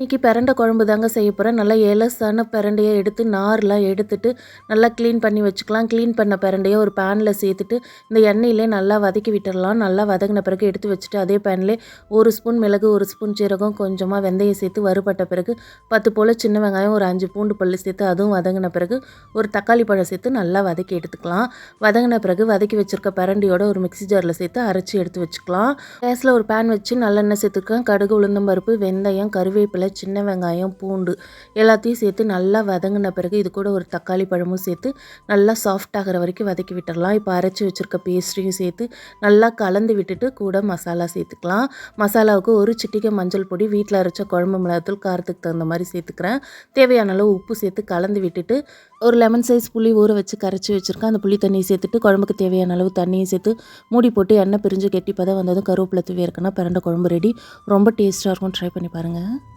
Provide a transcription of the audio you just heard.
இன்றைக்கி பிரண்டை குழம்பு தாங்க செய்ய போகிறேன் நல்லா எலசான பிரண்டையை எடுத்து நார்லாம் எடுத்துட்டு நல்லா க்ளீன் பண்ணி வச்சுக்கலாம். க்ளீன் பண்ண பிரண்டையை ஒரு பேனில் சேர்த்துட்டு இந்த எண்ணெயிலே நல்லா வதக்கி விட்டுடலாம் நல்லா வதங்கின பிறகு எடுத்து வச்சுட்டு அதே பேனில் ஒரு ஸ்பூன் மிளகு ஒரு ஸ்பூன் சீரகம் கொஞ்சமாக வெந்தயம் சேர்த்து வறுபட்ட பிறகு பத்து போல் சின்ன வெங்காயம் ஒரு அஞ்சு பூண்டு பல் சேர்த்து அதுவும் வதங்கின பிறகு ஒரு தக்காளி பழம் சேர்த்து நல்லா வதக்கி எடுத்துக்கலாம். வதங்கின பிறகு வதக்கி வச்சுருக்க பிரண்டையோட ஒரு மிக்ஸி ஜாரில் சேர்த்து அரைச்சி எடுத்து வச்சுக்கலாம். கேஸில் ஒரு பேன் வச்சு நல்லெண்ணெய் சேர்த்துருக்கேன் கடுகு உளுந்தம்பருப்பு வெந்தயம் கருவேப்பிலை சின்ன வெங்காயம் பூண்டு எல்லாத்தையும் சேர்த்து நல்லா வதங்கின பிறகு இது கூட ஒரு தக்காளி பழமும் சேர்த்து நல்லா சாஃப்ட் ஆகிற வரைக்கும் வதக்கி விட்டுடலாம் இப்போ அரைச்சி வச்சுருக்க பேஸ்ட்ரியும் சேர்த்து நல்லா கலந்து விட்டுட்டு கூட மசாலா சேர்த்துக்கலாம். மசாலாவுக்கு ஒரு சிட்டிகை மஞ்சள் பொடி வீட்டில் அரைச்ச குழம்பு மிளகாத்தூள் காரத்துக்கு தகுந்த மாதிரி சேர்த்துக்கிறேன். தேவையான அளவு உப்பு சேர்த்து கலந்து விட்டுட்டு ஒரு லெமன் சைஸ் புளி ஊற வச்சு கரைச்சி வச்சுருக்கேன். அந்த புளி தண்ணியை சேர்த்துட்டு குழம்புக்கு தேவையான அளவு தண்ணியும் சேர்த்து மூடி போட்டு எண்ணெய் பிரிஞ்சு கெட்டி பதம் வந்ததும் கருவேப்பிலை தூவி இருக்கனா பிரண்டை குழம்பு ரெடி ரொம்ப டேஸ்ட்டாக இருக்கும். ட்ரை பண்ணி பாருங்கள்